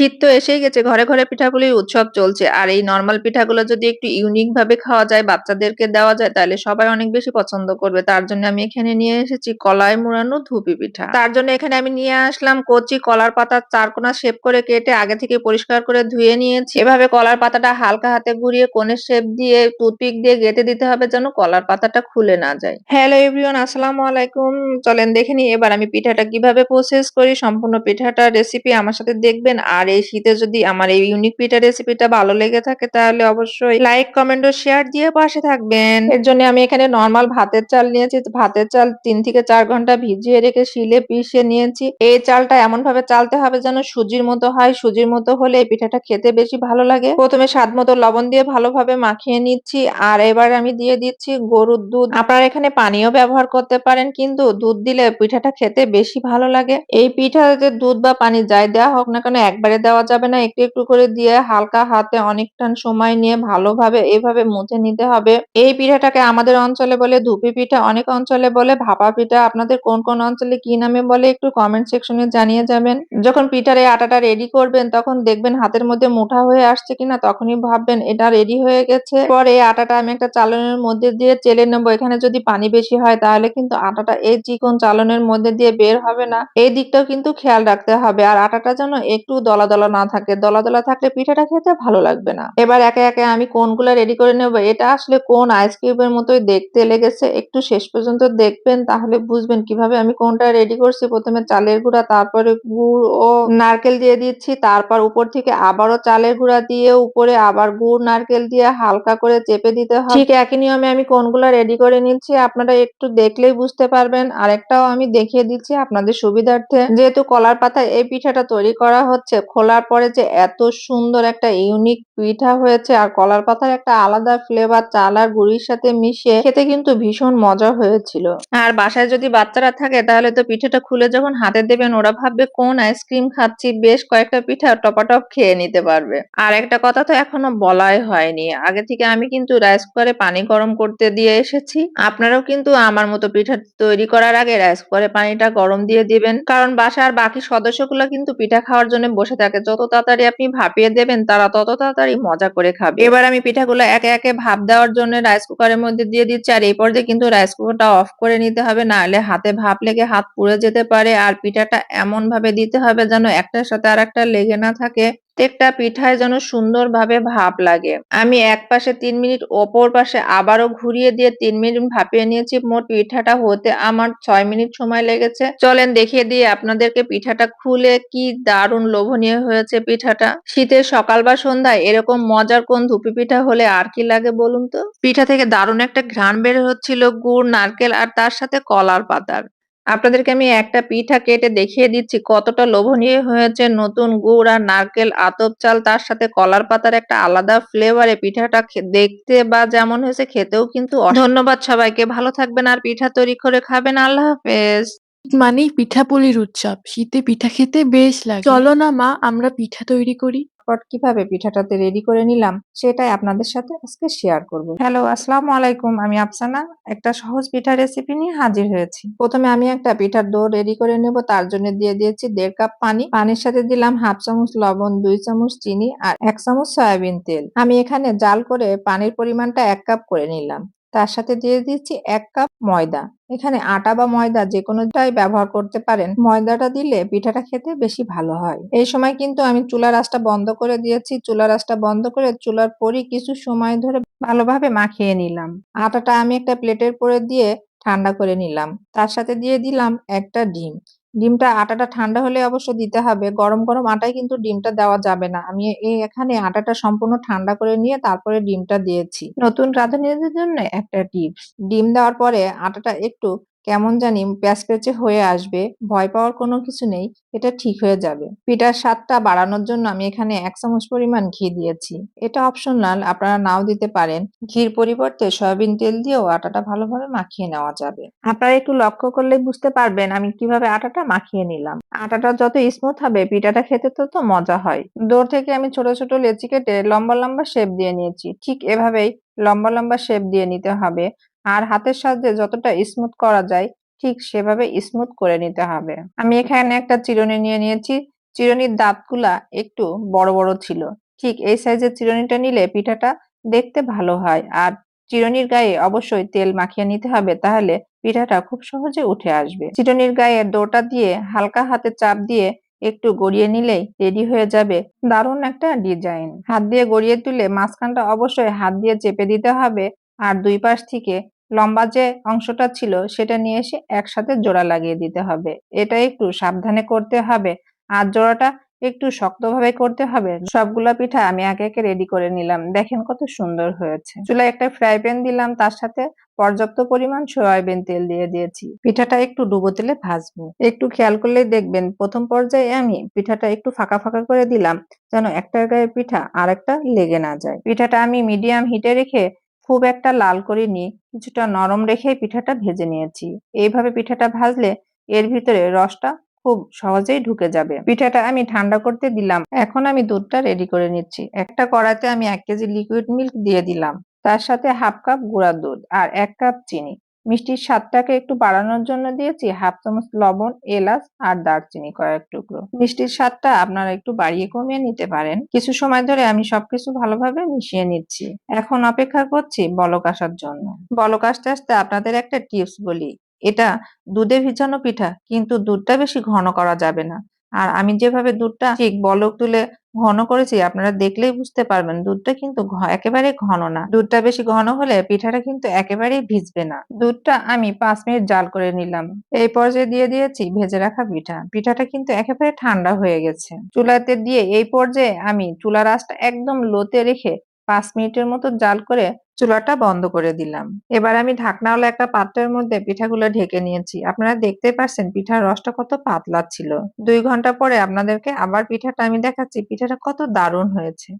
শীত তো এসেই গেছে। ঘরে ঘরে পিঠাপুলির উৎসব চলছে। আর এই নর্মাল পিঠাগুলো যদি একটু ইউনিক ভাবে খাওয়া যায়, বাচ্চাদেরকে দেওয়া যায়, তাহলে সবাই অনেক বেশি পছন্দ করবে। তার জন্য আমি এখানে নিয়ে এসেছি কলায় মুড়ানো ধুপি পিঠা। তার জন্য এখানে আমি নিয়ে আসলাম কচি কলার পাতার চারকোনা শেপ করে কেটে আগে থেকে পরিষ্কার করে ধুয়ে নিয়েছি। এভাবে কলার পাতাটা হালকা হাতে ঘুরিয়ে কোণের শেপ দিয়ে টুথপিক দিয়ে গেঁথে দিতে হবে যেন কলার পাতাটা খুলে না যায়। হ্যালো এভরিওয়ান আসসালামু আলাইকুম। চলেন দেখে নিই এবার আমি পিঠাটা কীভাবে প্রসেস করি। সম্পূর্ণ পিঠাটার রেসিপি আমার সাথে দেখবেন। আর এই শীতে যদি আমার এই ইউনিক পিঠা রেসিপিটা ভালো লেগে থাকে, তাহলে অবশ্যই লাইক কমেন্ট ও শেয়ার দিয়ে পাশে থাকবেন। এর জন্য আমি এখানে নর্মাল ভাতের চাল নিয়েছি। ভাতের চাল তিন থেকে চার ঘণ্টা ভিজিয়ে রেখে শিলে পিষে নিয়েছি। এই চালটা এমন ভাবে চালতে হবে যেন সুজির মতো হয়। সুজির মতো হলে এই পিঠাটা খেতে বেশি ভালো লাগে। প্রথমে স্বাদ মতো লবণ দিয়ে ভালোভাবে মাখিয়ে নিচ্ছি। আর এবার আমি দিয়ে দিচ্ছি গরুর দুধ। আপনারা এখানে পানিও ব্যবহার করতে পারেন, কিন্তু দুধ দিলে পিঠাটা খেতে বেশি ভালো লাগে। এই পিঠাতে দুধ বা পানি যাই দেওয়া হোক না কেন, একবারে দেওয়া যাবে না। একটু একটু করে দিয়ে হালকা হাতে অনেকটান সময় নিয়ে ভালোভাবে এভাবে মুথে নিতে হবে। এই পিঠাটাকে আমাদের অঞ্চলে বলে, ধুপি পিঠা অনেক অঞ্চলে বলে, ভাপা পিঠা আপনাদের কোন কোন অঞ্চলে কি নামে বলে একটু কমেন্ট সেকশনে জানিয়ে যাবেন। যখন পিঠার এই আটাটা রেডি করবেন, তখন দেখবেন হাতের মধ্যে মুঠা হয়ে আসছে কিনা তখনই ভাববেন, এটা রেডি হয়ে গেছে। পর এই আটাটা আমি একটা চালনের মধ্যে দিয়ে চেলে নেব। এখানে যদি পানি বেশি হয়, তাহলে কিন্তু আটাটা এই চিকন চালনের মধ্যে দিয়ে বের হবে না। এই দিকটাও কিন্তু খেয়াল রাখতে হবে। আর আটাটা যেন একটু দলা দলা দলা না থাকে দলা দলা থাকলে পিঠাটা খেতে ভালো লাগবে না। এবার একে একে আমি কোনগুলো রেডি করে নেব, এটা আসলে কোন আইসক্রিমের মতোই দেখতে লেগেছে, একটু শেষ পর্যন্ত দেখবেন, তাহলে বুঝবেন কীভাবে আমি কোনটা রেডি করছি। প্রথমে চালের গুঁড়া, তারপরে গুড় ও নারকেল দিয়ে দিচ্ছি, তারপর উপর থেকে আবারও চালের গুঁড়া দিয়ে উপরে আবার গুড়, নারকেল দিয়ে হালকা করে চেপে দিতে হয় ঠিক একই নিয়মে আমি কোনগুলো রেডি করে নিচ্ছি, আপনারা একটু দেখলেই বুঝতে পারবেন। আরেকটাও আমি দেখিয়ে দিচ্ছি আপনাদের সুবিধার্থে। যেহেতু কলার পাতা এই পিঠাটা তৈরি করা হচ্ছে খোলার পরে যে এত সুন্দর একটা ইউনিক পিঠা হয়েছে আর কলার পাতার একটা আলাদা ফ্লেভার চাল আর গুড়ির সাথে মিশে খেতে কিন্তু ভীষণ মজা হয়েছিল। আর বাসায় যদি বাচ্চারা থাকে তাহলে তো পিঠাটা খুলে যখন হাতে দেবেন ওরা ভাববে, কোন আইসক্রিম খাচ্ছি? বেশ কয়েকটা পিঠা টপাটপ খেয়ে নিতে পারবে। আর একটা কথা তো এখনও বলাই হয়নি। আগে থেকে আমি কিন্তু রাইস কুকারে পানি গরম করতে দিয়ে এসেছি। আপনারাও কিন্তু আমার মতো পিঠা তৈরি করার আগে রাইস কুকারে পানিটা গরম দিয়ে দিবেন। কারণ বাসার বাকি সদস্যগুলো কিন্তু পিঠা খাওয়ার জন্য বসে থাকে, যত তাড়াতাড়ি আপনি ভাপিয়ে দেবেন, তারা তত তাড়াতাড়ি মজা করে খাবে। এবার আমি পিঠাগুলো একে একে ভাপ দেওয়ার জন্য রাইস কুকারের মধ্যে দিয়ে দিচ্ছি, আর এই পর্যায়ে কিন্তু রাইস কুকারটা অফ করে নিতে হবে, না হলে হাতে ভাপ লেগে হাত পুড়ে যেতে পারে, আর পিঠাটা এমন ভাবে দিতে হবে যেন একটার সাথে আর একটা লেগে না থাকে। প্রত্যেকটা পিঠায় যেন সুন্দরভাবে ভাপ লাগে। আমি এক পাশে তিন মিনিট ওপর পাশে আবারও ঘুরিয়ে দিয়ে তিন মিনিট ভাপিয়ে নিয়েছি। মোট পিঠাটা হতে আমার ছয় মিনিট সময় লেগেছে। চলেন দেখিয়ে দিয়ে আপনাদেরকে পিঠাটা খুলে কি দারুণ লোভনীয় হয়েছে পিঠাটা। শীতের সকাল বা সন্ধ্যায় এরকম মজার কোন ধুপি পিঠা হলে আর কি লাগে বলুন তো? পিঠা থেকে দারুণ একটা ঘ্রাণ বের হচ্ছিল গুড়, নারকেল আর তার সাথে কলার পাতার। আপনাদেরকে আমি একটা পিঠা কেটে দেখিয়ে দিচ্ছি কতটা লোভনীয় হয়েছে নতুন গুড় আর নারকেল আতপ চাল তার সাথে কলার পাতার একটা আলাদা ফ্লেভারে পিঠাটা দেখতে বা যেমন হয়েছে খেতেও কিন্তু ধন্যবাদ সবাইকে ভালো থাকবেন আর পিঠা তৈরি করে খাবেন আল্লাহ হাফেজ। মানেই পিঠাপুলির উৎসব শীতে পিঠা খেতে বেশ লাগে। চলো না মা আমরা পিঠা তৈরি করি। পট কীভাবে পিঠাটাতে রেডি করে নিলাম, সেটাই আপনাদের সাথে আজকে শেয়ার করব। হ্যালো আসসালামু আলাইকুম আমি আফসানা, একটা সহজ পিঠা রেসিপি নিয়ে হাজির হয়েছি। প্রথমে আমি একটা পিঠার ডো রেডি করে নেব, তার জন্য দিয়ে দিয়েছি দেড় কাপ পানি। পানির সাথে দিলাম হাফ চামচ লবণ, দুই চামচ চিনি আর এক চামচ সয়াবিন তেল। আমি এখানে জাল করে পানির পরিমাণটা এক কাপ করে নিলাম। তার সাথে দিয়ে দিচ্ছি এক কাপ ময়দা। এখানে আটা বা ময়দা যে কোনোটাই ব্যবহার করতে পারেন। ময়দাটা দিলে পিঠাটা খেতে বেশি ভালো হয়। এই সময় কিন্তু আমি চুলার আঁচটা বন্ধ করে দিয়েছি। চুলার আঁচটা বন্ধ করে চুলার পরই কিছু সময় ধরে ভালোভাবে মাখিয়ে নিলাম। আটাটা আমি একটা প্লেটের পরে দিয়ে ঠান্ডা করে নিলাম। তার সাথে দিয়ে দিলাম একটা ডিম। ডিমটা আটাটা ঠান্ডা হলে অবশ্য দিতে হবে। গরম গরম আটায় কিন্তু ডিমটা দেওয়া যাবে না। আমি এই এখানে আটাটা সম্পূর্ণ ঠান্ডা করে নিয়ে তারপরে ডিমটা দিয়েছি। নতুন রাঁধুনিদের জন্য একটা টিপস। ডিম দেওয়ার পরে আটাটা একটু কেমন জানি প্যাচপ্যাচে হয়ে আসবে, ভয় পাওয়ার কোনো কিছু নেই, এটা ঠিক হয়ে যাবে। পিঠার স্বাদটা বাড়ানোর জন্য আমি এখানে এক চামচ পরিমাণ ঘি দিয়েছি। এটা অপশনাল আপনারা নাও দিতে পারেন। ঘির পরিবর্তে সয়াবিন তেল দিয়েও আটাটা ভালোভাবে মাখিয়ে নেওয়া যাবে। আপনারা একটু লক্ষ্য করলে বুঝতে পারবেন আমি কীভাবে আটাটা মাখিয়ে নিলাম। আটাটা যত স্মুথ হবে, পিঠাটা খেতে তত মজা হয়। দৌড় থেকে আমি ছোট ছোট লেচি কেটে লম্বা লম্বা শেপ দিয়ে নিয়েছি। ঠিক এভাবেই লম্বা লম্বা শেপ দিয়ে নিতে হবে। আর হাতের সাহায্যে যতটা স্মুথ করা যায়, ঠিক সেভাবে স্মুথ করে নিতে হবে। আমি এখানে একটা চিরুনি নিয়ে নিয়েছি। চিরুনির দাঁতগুলা একটু বড় বড় ছিল। ঠিক এই সাইজের চিরুনিটা নিলে পিঠাটা দেখতে ভালো হয়। আর চিরুনির গায়ে অবশ্যই তেল মাখিয়ে নিতে হবে, তাহলে পিঠাটা খুব সহজে উঠে আসবে। চিরুনির গায়ে ডোটা দিয়ে হালকা হাতে চাপ দিয়ে একটু গড়িয়ে নিলেই রেডি হয়ে যাবে। দারুণ একটা ডিজাইন। হাত দিয়ে গড়িয়ে তুলে মাঝখানটা অবশ্যই হাত দিয়ে চেপে দিতে হবে। আর দুই পাশ থেকে লম্বা যে অংশটা ছিল, সেটা নিয়ে এসে একসাথে জোড়া লাগিয়ে দিতে হবে। এটা একটু সাবধানে করতে হবে। আর জোড়াটা একটু শক্তভাবে করতে হবে। সবগুলা পিঠা আমি আগে একে রেডি করে নিলাম। দেখেন কত সুন্দর হয়েছে। চুলায় একটা ফ্রাই প্যান দিলাম, তার সাথে পর্যাপ্ত পরিমাণ সয়াবিন তেল দিয়ে দিয়েছি। পিঠাটা একটু ডুবো তেলে ভাজবো। একটু খেয়াল করলেই দেখবেন, প্রথম পর্যায়ে আমি পিঠাটা একটু ফাঁকা ফাঁকা করে দিলাম, যেন একটা গায়ে পিঠা আর একটা লেগে না যায়। পিঠাটা আমি মিডিয়াম হিটে রেখে খুব একটা লাল করিনি, কিছুটা নরম রেখে পিঠাটা ভেজে নিয়েছি। এইভাবে পিঠাটা ভাজলে এর ভিতরে রসটা খুব সহজেই ঢুকে যাবে। পিঠাটা আমি ঠান্ডা করতে দিলাম। এখন আমি দুধটা রেডি করে নিচ্ছি। একটা কড়াইতে আমি এক কেজি লিকুইড মিল্ক দিয়ে দিলাম। তার সাথে হাফ কাপ গুঁড়া দুধ আর এক কাপ চিনি। মিষ্টির স্বাদটাকে একটু বাড়ানোর জন্য দিয়েছি হাফ চামচ লবণ, এলাচ আর দারচিনি কয়েক টুকরো। মিষ্টির স্বাদটা আপনারা একটু বাড়িয়ে কমিয়ে নিতে পারেন। কিছু সময় ধরে আমি সবকিছু ভালোভাবে মিশিয়ে নিচ্ছি। এখন অপেক্ষা করছি বলক আসার জন্য। বলক আসতে আসতে আপনাদের একটা টিপস বলি। এটা দুধে ভিজানো পিঠা, কিন্তু দুধটা বেশি ঘন করা যাবে না। আর আমি যেভাবে দুধটা ঠিক বলক তুলে ঘন করেছি, আপনারা দেখলেই বুঝতে পারবেন, দুধটা কিন্তু একেবারে ঘন না। দুধটা বেশি ঘন হলে পিঠাটা কিন্তু একেবারেই ভিজবে না। দুধটা আমি পাঁচ মিনিট জাল করে নিলাম। এই পর্যায়ে দিয়ে দিয়েছি ভেজে রাখা পিঠা। পিঠাটা কিন্তু একেবারে ঠান্ডা হয়ে গেছে। চুলাতে দিয়ে এই পর্যায়ে আমি চুলার আঁচটা একদম লোতে রেখে পাঁচ মিনিটের মতো জাল করে চুলাটা বন্ধ করে দিলাম। এবার আমি ঢাকনাওয়ালা একটা পাত্রের মধ্যে পিঠাগুলো ঢেকে নিয়েছি। আপনারা দেখতে পাচ্ছেন পিঠার রসটা কত পাতলা ছিল। দুই ঘণ্টা পরে আপনাদেরকে আবার পিঠাটা আমি দেখাচ্ছি। পিঠাটা কত দারুণ হয়েছে।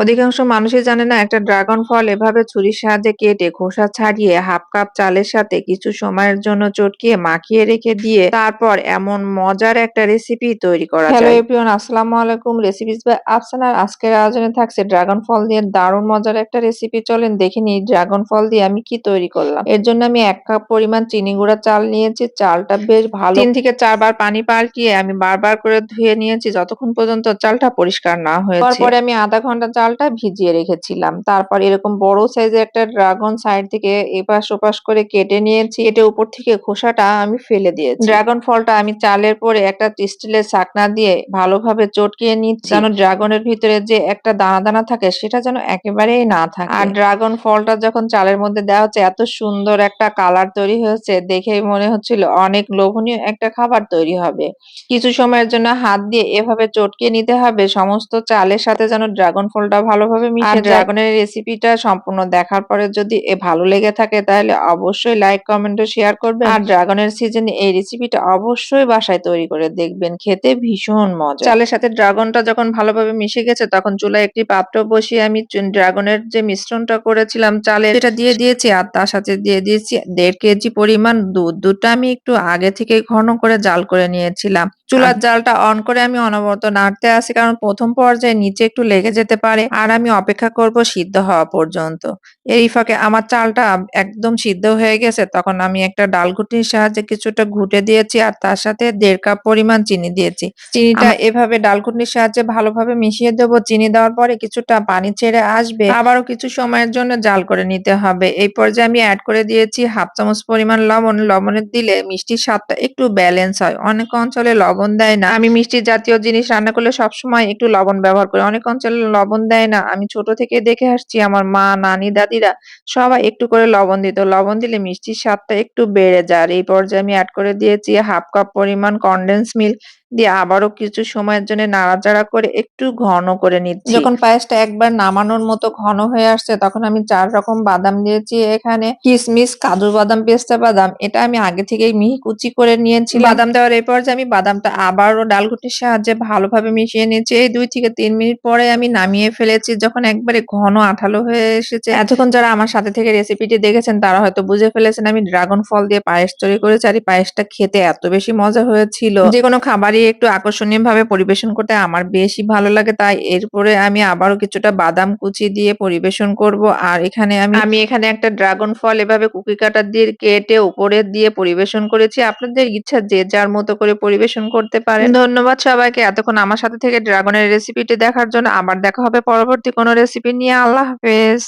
অধিকাংশ মানুষই জানে না একটা ড্রাগন ফল এভাবে ছুরির সাহায্যে কেটে খোসা ছাড়িয়ে হাফ কাপ চালের সাথে কিছু সময়ের জন্য চটকিয়ে মাখিয়ে রেখে দিয়ে তারপর এমন মজার একটা রেসিপি তৈরি করা যায়। হ্যালো এভরিওয়ান আসসালামু আলাইকুম। রেসিপিস বাই আফসানার আজকের আয়োজনে থাকছে ড্রাগন ফল দিয়ে দারুণ মজার একটা রেসিপি চলেন দেখে নিই ড্রাগন ফল দিয়ে আমি কি তৈরি করলাম। এর জন্য আমি এক কাপ পরিমাণ চিনি গুঁড়া চাল নিয়েছি। চালটা বেশ ভালো তিন থেকে চারবার পানি পাল্টিয়ে আমি বারবার করে ধুয়ে নিয়েছি যতক্ষণ পর্যন্ত চালটা পরিষ্কার না হয়েছে। তারপরে আমি আধা ঘণ্টা চালটা ভিজিয়ে রেখেছিলাম। তারপর এরকম বড় সাইজের একটা ড্রাগন সাইড থেকে এপাশ ওপাশ করে কেটে নিয়েছি। কেটে উপর থেকে খোসাটা আমি ফেলে দিয়েছি। ড্রাগন ফলটা আমি চালের পরে একটা স্টিলের ছাকনা দিয়ে ভালোভাবে চটকিয়ে নিচ্ছি। যেন ড্রাগনের ভিতরে যে একটা দানা দানা থাকে, সেটা যেন একেবারেই না থাকে। আর ড্রাগন ফলটা যখন চালের মধ্যে দেওয়া হচ্ছে, এত সুন্দর একটা কালার তৈরি হয়েছে। দেখেই মনে হচ্ছিল অনেক লোভনীয় একটা খাবার তৈরি হবে। কিছু সময়ের জন্য হাত দিয়ে এভাবে চটকিয়ে নিতে হবে। সমস্ত চালের সাথে যেন ড্রাগন ফলটা ভালোভাবে মিশে যায়। ড্রাগনের রেসিপিটা সম্পূর্ণ দেখার পরে যদি এ ভালো লেগে থাকে তাহলে অবশ্যই লাইক কমেন্ট ও শেয়ার করবেন। আর ড্রাগনের সিজনে এই রেসিপিটা অবশ্যই বাসায় তৈরি করে দেখবেন। খেতে ভীষণ মজা। চালের সাথে ড্রাগনটা যখন ভালোভাবে মিশে গেছে তখন চুলায় একটি পাত্র বসিয়ে আমি ড্রাগনের যে মিশ্রণটা করেছিলাম চালের সেটা দিয়ে দিয়েছি আর তার সাথে দিয়ে দিয়েছি দেড় কেজি পরিমাণ দুধ। দুধটা আমি একটু আগে থেকে ঘন করে জাল করে নিয়েছিলাম। চুলার জালটা অন করে আমি অনবরত নাড়তে আসি কারণ প্রথম পর্যায়ে নিচে একটু লেগে যেতে পারে। আর আমি অপেক্ষা করব সিদ্ধ হওয়া পর্যন্ত। এই ফাঁকে আমার চালটা একদম সিদ্ধ হয়ে গেছে তখন আমি একটা ডাল ঘুটনির সাহায্যে কিছুটা ঘুটে দিয়েছি আর তার সাথে দেড় কাপ পরিমাণ চিনি দিয়েছি। চিনিটা এভাবে ডাল ঘুটনির সাহায্যে ভালোভাবে মিশিয়ে দেবো। চিনি দেওয়ার পরে কিছুটা পানি ছেড়ে আসবে। আবারও কিছু সময়ের জন্য জাল করে নিতে হবে। এই পর্যায়ে আমি অ্যাড করে দিয়েছি হাফ চামচ পরিমাণ লবণ। লবণের দিলে মিষ্টির স্বাদটা একটু ব্যালেন্স হয়। অনেক অঞ্চলে লবণ দেয় না। আমি মিষ্টি জাতীয় জিনিস রান্না করলে সবসময় একটু লবণ ব্যবহার করি। অনেক অঞ্চলে লবণ দেয় না। আমি ছোট থেকে দেখে আসছি, আমার মা, নানি, দাদিরা সবাই একটু করে লবণ দিত। লবণ দিলে মিষ্টির স্বাদটা একটু বেড়ে যায়। আর এই পর্যায়ে আমি অ্যাড করে দিয়েছি হাফ কাপ পরিমাণ কন্ডেন্স মিল্ক দিয়ে আবারও কিছু সময়ের জন্য নাড়াচাড়া করে একটু ঘন করে নিচ্ছি। যখন পায়েসটা একবার নামানোর মতো ঘন হয়ে আসছে তখন আমি চার রকম বাদাম দিয়েছি। এখানে কিশমিশ কাজু বাদাম পেস্তা বাদাম এটা আমি আগে থেকেই মিহি কুচি করে নিয়েছি বাদাম দেওয়ার এই পর্যায়ে আমি বাদামটা আবারও ডালঘুটির সাহায্যে ভালোভাবে মিশিয়ে নিয়েছি এই দুই থেকে তিন মিনিট পরে আমি নামিয়ে ফেলেছি যখন একবারে ঘন আঠালো হয়ে এসেছে। এতক্ষণ যারা আমার সাথে থেকে রেসিপিটি দেখেছেন তারা হয়তো বুঝে ফেলেছেন আমি ড্রাগন ফল দিয়ে পায়েস তৈরি করেছি আর এই পায়েসটা খেতে এত বেশি মজা হয়েছিল। যে কোনো খাবারই বাড়িয়ে একটু আকর্ষণীয়ভাবে পরিবেশন করতে আমার বেশি ভালো লাগে। তাই এরপরে আমি আবারও কিছুটা বাদাম কুচি দিয়ে পরিবেশন করব। আর এখানে আমি আমি এখানে একটা ড্রাগন ফল এভাবে কুকি কাটার দিয়ে কেটে উপরে দিয়ে পরিবেশন করেছি। আপনাদের ইচ্ছা যে যার মতো করে পরিবেশন করতে পারেন। ধন্যবাদ সবাইকে এতক্ষণ আমার সাথে থেকে ড্রাগনের রেসিপিটি দেখার জন্য। আবার দেখা হবে পরবর্তী কোনো রেসিপি নিয়ে। আল্লাহ হাফেজ।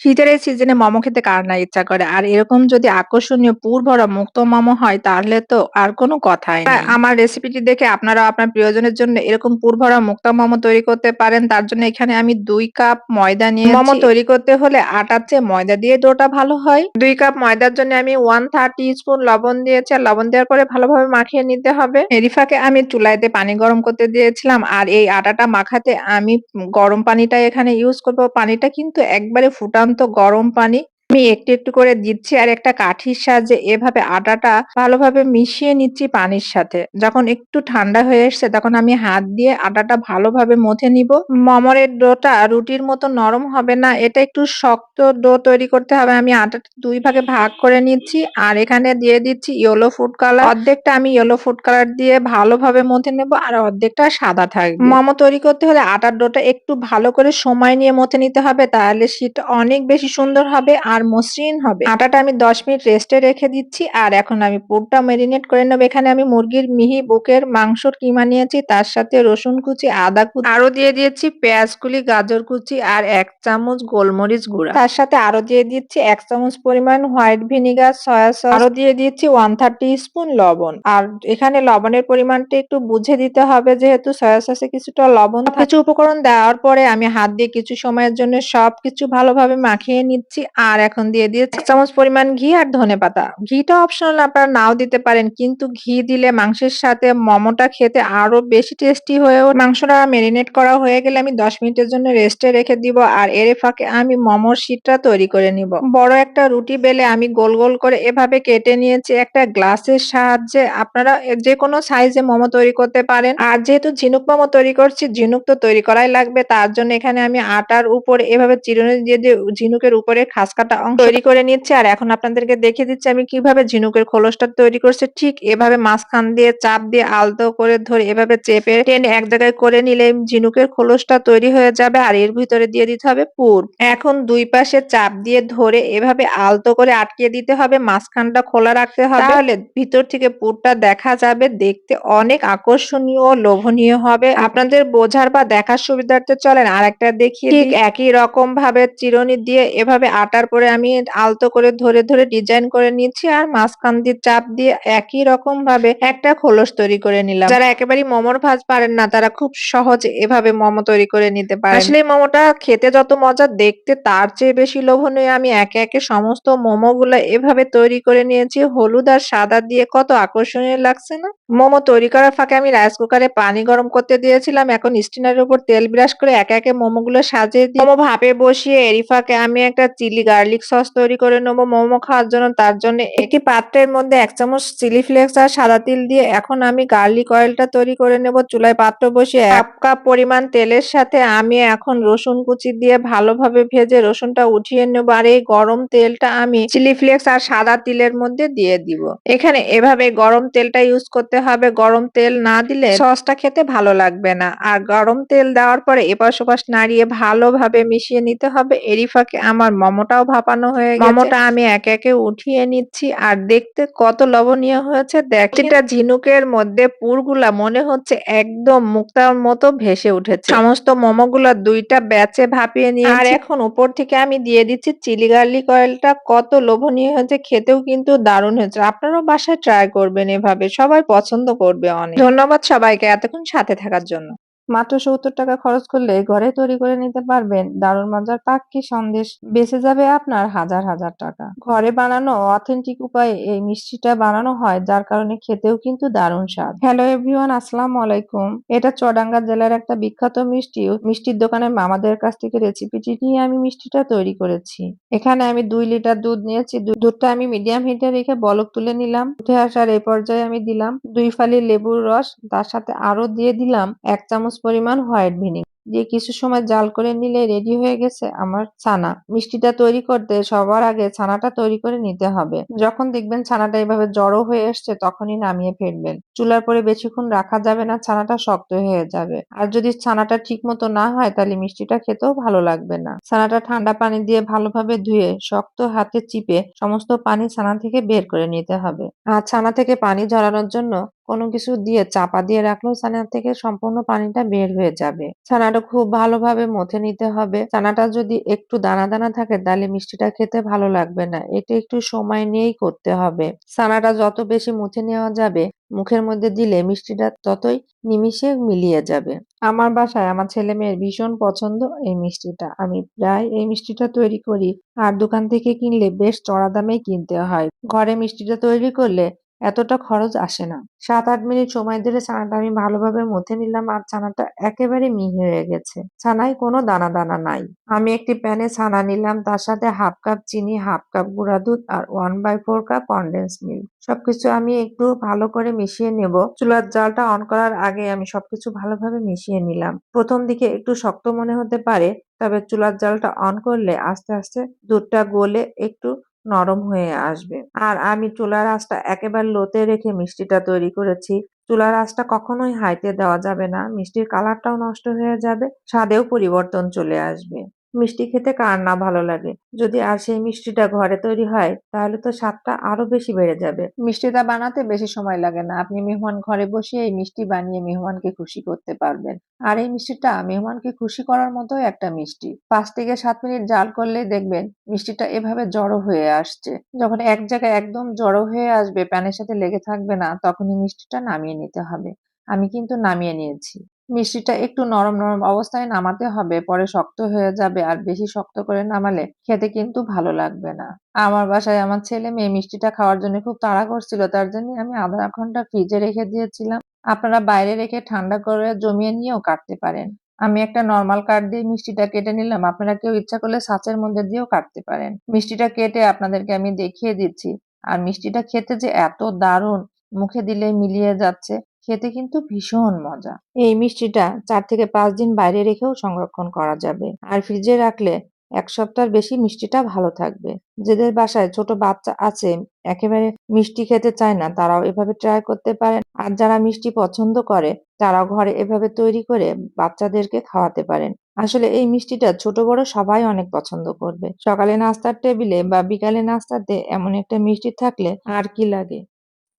শীতের এই সিজনে মোমো খেতে কার না ইচ্ছা করে? আর এরকম যদি আকর্ষণীয় পুর ভরা মুক্ত মোমো হয় তাহলে তো আর কোনো কথাই নেই। আমার রেসিপিটি দেখে আপনারা আপনার প্রিয়জনের জন্য এরকম পুর ভরা মুক্ত মোমো তৈরি করতে পারেন। তার জন্য এখানে আমি দুই কাপ ময়দা নিয়ে মোমো তৈরি করতে হলে আটার চেয়ে ময়দা দিয়ে ডোটা ভালো হয়। দুই কাপ ময়দার জন্য আমি ওয়ান থার্ড স্পুন লবণ দিয়েছি। আর লবণ দেওয়ার পরে ভালোভাবে মাখিয়ে নিতে হবে। এরিফাকে আমি চুলাইতে পানি গরম করতে দিয়েছিলাম। আর এই আটাটা মাখাতে আমি গরম পানিটা এখানে ইউজ করব। পানিটা কিন্তু একবারে ফুটান্ত গরম পানি আমি একটু একটু করে দিচ্ছি আর একটা কাঠির সাহায্যে এভাবে আটাটা ভালোভাবে মিশিয়ে নিচ্ছি পানির সাথে। যখন একটু ঠান্ডা হয়ে এসছে তখন আমি হাত দিয়ে আটাটা ভালোভাবে মথে নিব। মমরের ডোটা রুটির মতো নরম হবে না, এটা একটু শক্ত ডো তৈরি করতে হবে। আমি আটাটা দুই ভাগে ভাগ করে নিচ্ছি আর এখানে দিয়ে দিচ্ছি ইয়েলো ফুড কালার অর্ধেকটা আমি ইয়েলো ফুড কালার দিয়ে ভালোভাবে মথে নেব আর অর্ধেকটা সাদা থাকবে। মোমো তৈরি করতে হলে আটার ডোটা একটু ভালো করে সময় নিয়ে মথে নিতে হবে, তাহলে সেটা অনেক বেশি সুন্দর হবে আর মসৃণ হবে। আটাটা আমি দশ মিনিট রেস্টে রেখে দিচ্ছি আর এখন আমি পুরটা মেরিনেট করে নেব। এখানে আমি মুরগির মিহি বুকের মাংসর কিমা নিয়েছি তার সাথে রসুন কুচি আদা কুচি আরও দিয়ে দিয়েছি পেঁয়াজ কুলি গাজর কুচি আর এক চামচ গোলমরিচ গুঁড়া। তার সাথে আরও দিয়ে দিচ্ছি এক চামচ পরিমাণ হোয়াইট ভিনিগার সয়া সস আরও দিয়ে দিচ্ছি ওয়ান থার্টি স্পুন লবণ। আর এখানে লবণের পরিমাণটা একটু বুঝে দিতে হবে যেহেতু সয়া সসে কিছুটা লবণ থাকে। কিছু উপকরণ দেওয়ার পরে আমি হাত দিয়ে কিছু সময়ের জন্য সবকিছু ভালোভাবে মাখিয়ে নিচ্ছি আর এখন দিয়ে দিয়েছি। এক চামচ পরিমাণ ঘি আর ধনে পাতা। ঘিটা অপশনাল আপনারা নাও দিতে পারেন কিন্তু ঘি দিলে মাংসের সাথে মোমোটা খেতে আরও বেশি টেস্টি হয়ে মাংসটা মেরিনেট করা হয়ে গেলে আমি দশ মিনিটের জন্য রেস্টে রেখে দিব আর এর ফাঁকে আমি মোমোর শীটটা তৈরি করে নিব। বড় একটা রুটি বেলে আমি গোল গোল করে এভাবে কেটে নিয়েছি একটা গ্লাসের সাহায্যে। আপনারা যে কোনো সাইজে মোমো তৈরি করতে পারেন। আর যেহেতু ঝিনুক মোমো তৈরি করছি ঝিনুক তো তৈরি করাই লাগবে। তার জন্য এখানে আমি আটার উপর এভাবে চিরুনি দিয়ে দিয়ে ঝিনুকের উপরে খাস কাটা অংশ তৈরি করে নিচ্ছি আর এখন আপনাদেরকে দেখিয়ে দিচ্ছি আমি কীভাবে ঝিনুকের খোলসটা তৈরি করছে। ঠিক এভাবে মাঝখান দিয়ে চাপ দিয়ে আলতো করে ধরে এভাবে চেপে টেনে এক জায়গায় করে নিলে ঝিনুকের খোলসটা তৈরি হয়ে যাবে আর এর ভিতরে দিয়ে দিতে হবে পুর। এখন দুই পাশে চাপ দিয়ে ধরে এভাবে আলতো করে আটকে দিতে হবে মাঝখানটা খোলা রাখতে হবে। তাহলে ভিতর থেকে পুরটা দেখা যাবে দেখতে অনেক আকর্ষণীয় ও লোভনীয় হবে। আপনাদের বোঝার বা দেখার সুবিধার্থে চলেন আর একটা দেখিয়ে ঠিক একই রকম ভাবে চিরুনি দিয়ে এভাবে আটার পরে আমি আলতো করে ধরে ধরে ডিজাইন করে নিচ্ছি আর মাঝখান দিয়ে চাপ দিয়ে একই রকম ভাবে একটা খোলস তৈরি করে নিলাম। যারা একেবারেই মোমোর ভাজ পারেন না, তারা খুব সহজ এভাবে মোমো তৈরি করে নিতে পারে আসলে মোমোটা খেতে যত মজা, দেখতে তার চেয়ে বেশি লোভনীয়। আমি একে একে সমস্ত মোমো গুলো এভাবে তৈরি করে নিয়েছি। হলুদ আর সাদা দিয়ে কত আকর্ষণীয় লাগছে না? মোমো তৈরি করার ফাঁকে আমি রাইস কুকারে পানি গরম করতে দিয়েছিলাম। এখন স্টিনারের উপর তেল ব্রাশ করে একে একে মোমো গুলো সাজিয়ে দিয়ে মোমো ভাপে বসিয়ে এরই ফাঁকে আমি একটা চিলি গার্লিক সস তৈরি করে নেব, মোমো খাওয়ার জন্য। তার জন্য একটি পাত্রের মধ্যে এক চামচ চিলি ফ্লেক্স আর সাদা তিল দিয়ে এখন আমি গার্লিক অয়েলটা তৈরি করে নেব। চুলায় পাত্র বসিয়ে এক কাপ পরিমাণ তেলের সাথে আমি এখন রসুন কুচি দিয়ে ভালোভাবে ভেজে রসুনটা উঠিয়ে নেব। আর এই গরম তেলটা আমি চিলি ফ্লেক্স আর সাদা তিলের মধ্যে দিয়ে দিব। এখানে এভাবে গরম তেলটা ইউজ করতে হবে। গরম তেল না দিলে সসটা খেতে ভালো লাগবে না। আর গরম তেল দেওয়ার পরে এপাশ ওপাশ নাড়িয়ে ভালোভাবে মিশিয়ে নিতে হবে। এরই ফাঁকে আমার মোমোটাও ভাপানো হয়ে গেছে। মোমোটা আমি একে একে উঠিয়ে নিচ্ছি আর দেখতে কত লবণীয় হয়েছে। দেখ এটা ঝিনুকের মধ্যে পুরগুলা মনে হচ্ছে একদম মুক্তার মতো ভেসে উঠেছে। সমস্ত মোমোগুলা দুইটা ব্যাচে ভাপিয়ে নিয়ে আর এখন উপর থেকে আমি দিয়ে দিচ্ছি চিলি গার্লিক অয়েলটা। কত লোভনীয় হয়েছে খেতেও কিন্তু দারুণ হয়েছে। আপনারাও বাসায় ট্রাই করবেন এভাবে। সবাই পছন্দ করবে অনেক। ধন্যবাদ সবাইকে এতক্ষণ সাথে থাকার জন্য। মাত্র সত্তর টাকা খরচ করলে ঘরে তৈরি করে নিতে পারবেন। দারুণ মজার পাক্কি সন্দেশ। বেঁচে যাবে আপনার হাজার হাজার টাকা। ঘরে বানানো অথেন্টিক উপায়ে এই মিষ্টিটা বানানো হয়, যার কারণে খেতেও কিন্তু দারুণ স্বাদ। হ্যালো এভরিওয়ান আসসালাম আলাইকুম। এটা চডাঙ্গা জেলার একটা বিখ্যাত মিষ্টি। মিষ্টির দোকানের মামাদের কাছ থেকে রেসিপিটি নিয়ে আমি মিষ্টিটা তৈরি করেছি। এখানে আমি দুই লিটার দুধ নিয়েছি। দুধটা আমি মিডিয়াম হিটে রেখে বলক তুলে নিলাম। উঠে আসার এই পর্যায়ে আমি দিলাম দুই ফালি লেবুর রস। তার সাথে আরও দিয়ে দিলাম এক চামচ পরিমাণ হোয়াইট ভিনিগার। দিয়ে কিছু সময় জাল করে নিলে রেডি হয়ে গেছে আমার ছানা। মিষ্টিটা তৈরি করতে সবার আগে ছানাটা তৈরি করে নিতে হবে। যখন দেখবেন ছানাটা এভাবে জড়ো হয়ে এসছে, তখনই নামিয়ে ফেলবেন। চুলার পরে বেশিক্ষণ রাখা যাবে না, ছানাটা শক্ত হয়ে যাবে। আর যদি ছানাটা ঠিক মতো না হয়, তাহলে মিষ্টিটা খেতেও ভালো লাগবে না। ছানাটা ঠান্ডা পানি দিয়ে ভালোভাবে ধুয়ে, শক্ত হাতে চিপে সমস্ত পানি ছানা থেকে বের করে নিতে হবে। আর ছানা থেকে পানি ঝরানোর জন্য কোনো কিছু দিয়ে চাপা দিয়ে রাখলেও ছানা থেকে সম্পূর্ণ পানিটা বের হয়ে যাবে। ছানাটা খুব ভালোভাবে মথে নিতে হবে। ছানাটা যদি একটু দানা দানা থাকে, তাহলে মিষ্টিটা খেতে ভালো লাগবে না। এটা একটু সময় নিয়েই করতে হবে। ছানাটা যত বেশি মুছে নেওয়া যাবে, মুখের মধ্যে দিলে মিষ্টিটা ততই নিমিষে মিলিয়ে যাবে। আমার বাসায় আমার ছেলে মেয়ের ভীষণ পছন্দ এই মিষ্টিটা। আমি প্রায় এই মিষ্টিটা তৈরি করি। আর দোকান থেকে কিনলে বেশ চড়া দামেই কিনতে হয়। ঘরে মিষ্টিটা তৈরি করলে এতটা খরচ আসে না। সাত আট মিনিট সময় ধরে ছানাটা আমি ভালোভাবে মথে নিলাম আর ছানাটা একেবারে মিহি হয়ে গেছে। ছানায় কোনো দানা দানা নাই। আমি একটি প্যানে ছানা নিলাম, তার সাথে হাফ কাপ চিনি, হাফ কাপ গুঁড়া দুধ আর one by four cup condense milk সবকিছু আমি একটু ভালো করে মিশিয়ে নেব। চুলার জালটা অন করার আগে আমি সবকিছু ভালোভাবে মিশিয়ে নিলাম। প্রথম দিকে একটু শক্ত মনে হতে পারে, তবে চুলার জালটা অন করলে আস্তে আস্তে দুধটা গলে একটু নরম হয়ে আসবে। আর আমি চুলার আঁচটা একেবারে লোতে রেখে মিষ্টিটা তৈরি করেছি। চুলার আঁচটা কখনোই হাইতে দেওয়া যাবে না। মিষ্টির কালারটাও নষ্ট হয়ে যাবে। স্বাদেও পরিবর্তন চলে আসবে। মিষ্টি খেতে কার না ভালো লাগে? যদি আর সেই মিষ্টিটা ঘরে তৈরি হয়, তাহলে তো স্বাদটা আরও বেশি বেড়ে যাবে। মিষ্টিটা বানাতে বেশি সময় লাগে না। আপনি মেহমান ঘরে বসে এই মিষ্টি বানিয়ে মেহমানকে খুশি করতে পারবেন। আর এই মিষ্টিটা মেহমানকে খুশি করার মতো একটা মিষ্টি। পাঁচ থেকে সাত মিনিট জাল করলেই দেখবেন মিষ্টিটা এভাবে জড়ো হয়ে আসছে। যখন এক জায়গায় একদম জড়ো হয়ে আসবে, প্যানের সাথে লেগে থাকবে না, তখনই মিষ্টিটা নামিয়ে নিতে হবে। আমি কিন্তু নামিয়ে নিয়েছি। মিষ্টিটা একটু নরম নরম অবস্থায় নামাতে হবে, পরে শক্ত হয়ে যাবে, আর বেশি শক্ত করে নামালে খেতে কিন্তু ভালো লাগবে না। আমার বাসায় আমার ছেলে মেয়ে মিষ্টিটা খাওয়ার জন্য খুব তাড়া করছিল, তার জন্য আমি আধা ঘণ্টা ফ্রিজে রেখে দিয়েছিলাম। আপনারা বাইরে রেখে ঠান্ডা করে জমিয়ে নিয়েও কাটতে পারেন। আমি একটা নর্মাল কাঠ দিয়ে মিষ্টিটা কেটে নিলাম, আপনারা কেউ ইচ্ছা করলে সাঁচের মধ্যে দিয়েও কাটতে পারেন। মিষ্টিটা কেটে আপনাদেরকে আমি দেখিয়ে দিচ্ছি। আর মিষ্টিটা খেতে যে এত দারুণ, মুখে দিলে মিলিয়ে যাচ্ছে। খেতে কিন্তু ভীষণ মজা। এই মিষ্টিটা চার থেকে পাঁচ দিন বাইরে রেখেও সংরক্ষণ করা যাবে। আর ফ্রিজে রাখলে এক সপ্তাহের বেশি মিষ্টিটা ভালো থাকবে। যাদের বাসায় ছোট বাচ্চা আছে, একেবারে মিষ্টি খেতে চায় না, তারাও এভাবে ট্রাই করতে পারেন। আর যারা মিষ্টি পছন্দ করে, তারাও ঘরে এভাবে তৈরি করে বাচ্চাদেরকে খাওয়াতে পারেন। আসলে এই মিষ্টিটা ছোট বড় সবাই অনেক পছন্দ করবে। সকালে নাস্তার টেবিলে বা বিকালে নাস্তাতে এমন একটা মিষ্টি থাকলে আর কি লাগে?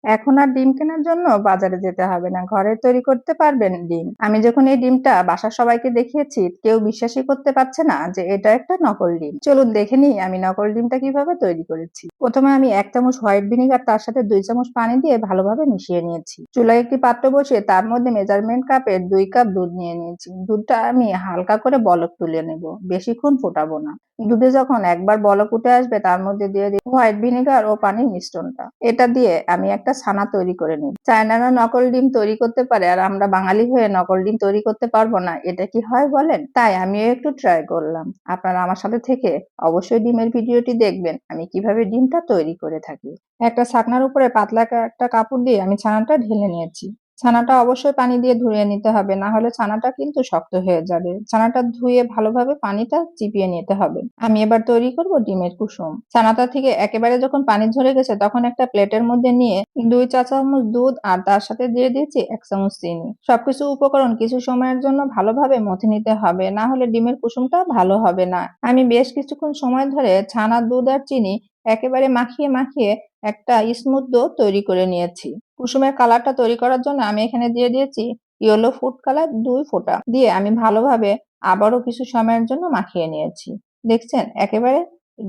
এখন আর ডিম কেনার জন্য বাজারে যেতে হবে না, ঘরে তৈরি করতে পারবেন ডিম। আমি যখন এই ডিমটা বাসার সবাইকে দেখিয়েছি, কেউ বিশ্বাসই করতে পারছে না যে এটা একটা নকল ডিম। চলুন দেখে নিই আমি নকল ডিমটা কীভাবে তৈরি করেছি। প্রথমে আমি এক চামচ হোয়াইট ভিনিগার, তার সাথে দুই চামচ পানি দিয়ে ভালোভাবে মিশিয়ে নিয়েছি। চুলায় একটি পাত্র বসিয়ে তার মধ্যে মেজারমেন্ট কাপের দুই কাপ দুধ নিয়ে নিয়েছি। দুধটা আমি হালকা করে বলক তুলে নেব, বেশিক্ষণ ফোটাবো না। দুধে যখন একবার বলক উঠে আসবে, তার মধ্যে দিয়ে দিই হোয়াইট ভিনেগার ও পানির মিশ্রণটা। এটা দিয়ে আমি একটা ছানা তৈরি করে নিই। চায়নারা নকল ডিম তৈরি করতে পারে আর আমরা বাঙালি হয়ে নকল ডিম তৈরি করতে পারব না, এটা কি হয় বলেন? তাই আমিও একটু ট্রাই করলাম। আপনারা আমার সাথে থেকে অবশ্যই ডিমের ভিডিওটি দেখবেন, আমি কীভাবে ডিমটা তৈরি করে থাকি। একটা ছাকনার উপরে পাতলা একটা কাপড় দিয়ে আমি ছানাটা ঢেলে নিয়েছি। ছানাটা অবশ্যই পানি দিয়ে ধুয়ে নিতে হবে, না হলে ছানাটা কিন্তু শক্ত হয়ে যাবে। ছানাটা ধুয়ে ভালোভাবে পানিটা চিপিয়ে নিতে হবে। আমি এবার তৈরি করব ডিমের কুসুম। ছানাটা থেকে একেবারে যখন পানি ঝরে গেছে, তখন একটা প্লেটের মধ্যে নিয়ে দুই চা চামচ দুধ আর তার সাথে দিয়ে দিয়েছি এক চামচ চিনি। সবকিছু উপকরণ কিছু সময়ের জন্য ভালোভাবে মথে নিতে হবে, না হলে ডিমের কুসুমটা ভালো হবে না। আমি বেশ কিছুক্ষণ সময় ধরে ছানা, দুধ আর চিনি একেবারে মাখিয়ে মাখিয়ে একটা স্মুথ ডো তৈরি করে নিয়েছি। কুসুমের কালারটা তৈরি করার জন্য আমি এখানে দিয়ে দিয়েছি ইয়েলো ফুড কালার দুই ফোঁটা। দিয়ে আমি ভালোভাবে আবারও কিছু সময়ের জন্য মাখিয়ে নিয়েছি। দেখছেন? একেবারে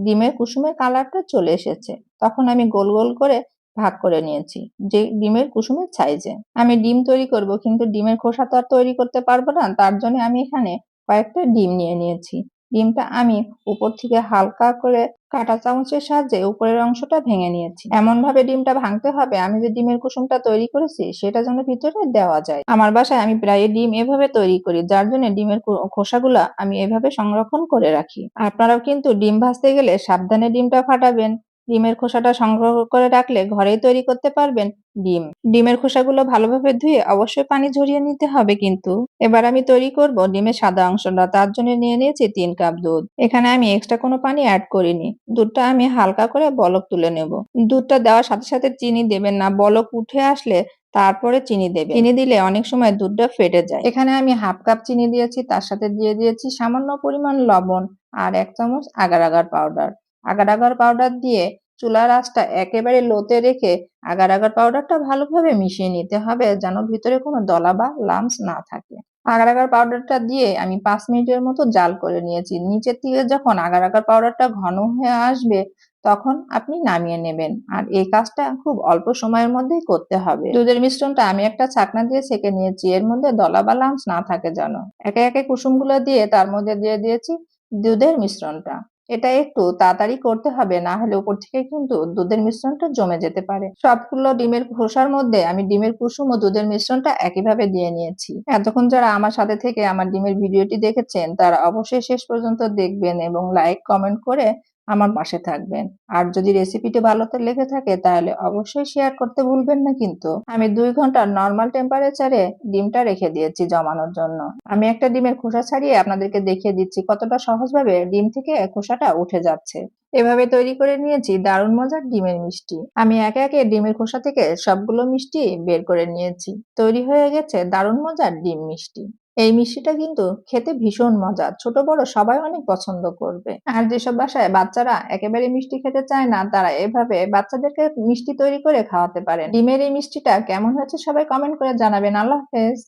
ডিমের কুসুমের কালারটা চলে এসেছে। তখন আমি গোল গোল করে ভাগ করে নিয়েছি যে ডিমের কুসুমের সাইজে আমি ডিম তৈরি করব, কিন্তু ডিমের খোসা তো আর তৈরি করতে পারব না। তার জন্য আমি এখানে কয়েকটা ডিম নিয়ে নিয়েছি। ডিমটা আমি উপর থেকে হালকা করে কাটা চামচের সাহায্যে উপরের অংশটা ভেঙে নিয়েছি। এমন ভাবে ডিমটা ভাঙতে হবে, আমি যে ডিমের কুসুমটা তৈরি করেছি, সেটা যেন ভিতরে দেওয়া যায়। আমার বাসায় আমি প্রায় ডিম এভাবে তৈরি করি, যার জন্য ডিমের খোসাগুলা আমি এভাবে সংরক্ষণ করে রাখি। আপনারাও কিন্তু ডিম ভাজতে গেলে সাবধানে ডিমটা ফাটাবেন। ডিমের খোসাটা সংগ্রহ করে রাখলে ঘরেই তৈরি করতে পারবেন ডিম। ডিমের খোসাগুলো ভালোভাবে ধুয়ে অবশ্যই পানি ঝরিয়ে নিতে হবে কিন্তু। এবার আমি তৈরি করব ডিমের সাদা অংশটা, তার জন্য নিয়ে নিয়েছি তিন কাপ দুধ। এখানে আমি এক্সট্রা কোনো পানি অ্যাড করিনি। দুধটা আমি হালকা করে বলক তুলে নেব। দুধটা দেওয়ার সাথে সাথে চিনি দেবেন না, বলক উঠে আসলে তারপরে চিনি দেবে চিনি দিলে অনেক সময় দুধটা ফেটে যায়। এখানে আমি হাফ কাপ চিনি দিয়েছি, তার সাথে দিয়ে দিয়েছি সামান্য পরিমাণ লবণ আর এক চামচ agar agar powder agar agar powder দিয়ে চুলার আঁচটা একেবারে লোতে রেখে আগার আগার পাউডারটা ভালোভাবে মিশিয়ে নিতে হবে যেন ভিতরে কোনো দলা বা লামস না থাকে। আগার আগার পাউডারটা দিয়ে আমি পাঁচ মিনিটের মতো জাল করে নিয়েছি। নিচের থেকে যখন আগার আগার পাউডারটা ঘন হয়ে আসবে, তখন আপনি নামিয়ে নেবেন। আর এই কাজটা খুব অল্প সময়ের মধ্যেই করতে হবে। দুধের মিশ্রণটা আমি একটা ছাকনা দিয়ে ছেঁকে নিয়েছি। এর মধ্যে দলা বা লামস না থাকে যেন। একে একে কুসুমগুলো দিয়ে তার মধ্যে দিয়ে দিয়েছি দুধের মিশ্রণটা। এটা একটু তাড়াতাড়ি করতে হবে, না হলে উপর থেকে কিন্তু দুধের মিশ্রণটা জমে যেতে পারে। সবগুলো ডিমের খোসার মধ্যে আমি ডিমের কুসুম ও দুধের মিশ্রণটা একইভাবে দিয়ে নিয়েছি। এতক্ষণ যারা আমার সাথে থেকে আমার ডিমের ভিডিওটি দেখেছেন, তারা অবশ্যই শেষ পর্যন্ত দেখবেন এবং লাইক কমেন্ট করে আমার পাশে থাকবেন। আর যদি রেসিপিটি ভালো লেগে থাকে, তাহলে অবশ্যই শেয়ার করতে ভুলবেন না কিন্তু। আমি দুই ঘণ্টা নর্মাল টেম্পারেচারে ডিমটা রেখে দিয়েছি জমানোর জন্য। আমি একটা ডিমের খোসা ছাড়িয়ে আপনাদেরকে দেখিয়ে দিচ্ছি কতটা সহজভাবে ডিম থেকে খোসাটা উঠে যাচ্ছে। এভাবে তৈরি করে নিয়েছি দারুণ মজার ডিমের মিষ্টি। আমি একে একে ডিমের খোসা থেকে সবগুলো মিষ্টি বের করে নিয়েছি। তৈরি হয়ে গেছে দারুণ মজার ডিম মিষ্টি। এই মিষ্টিটা কিন্তু খেতে ভীষণ মজার ছোট, বড় সবাই অনেক পছন্দ করবে। আর যেসব বাসায় বাচ্চারা একেবারে মিষ্টি খেতে চায় না, তারা এভাবে বাচ্চাদেরকে মিষ্টি তৈরি করে খাওয়াতে পারেন। ডিমের এই মিষ্টিটা কেমন হয়েছে সবাই কমেন্ট করে জানাবেন। আল্লাহ হাফেজ।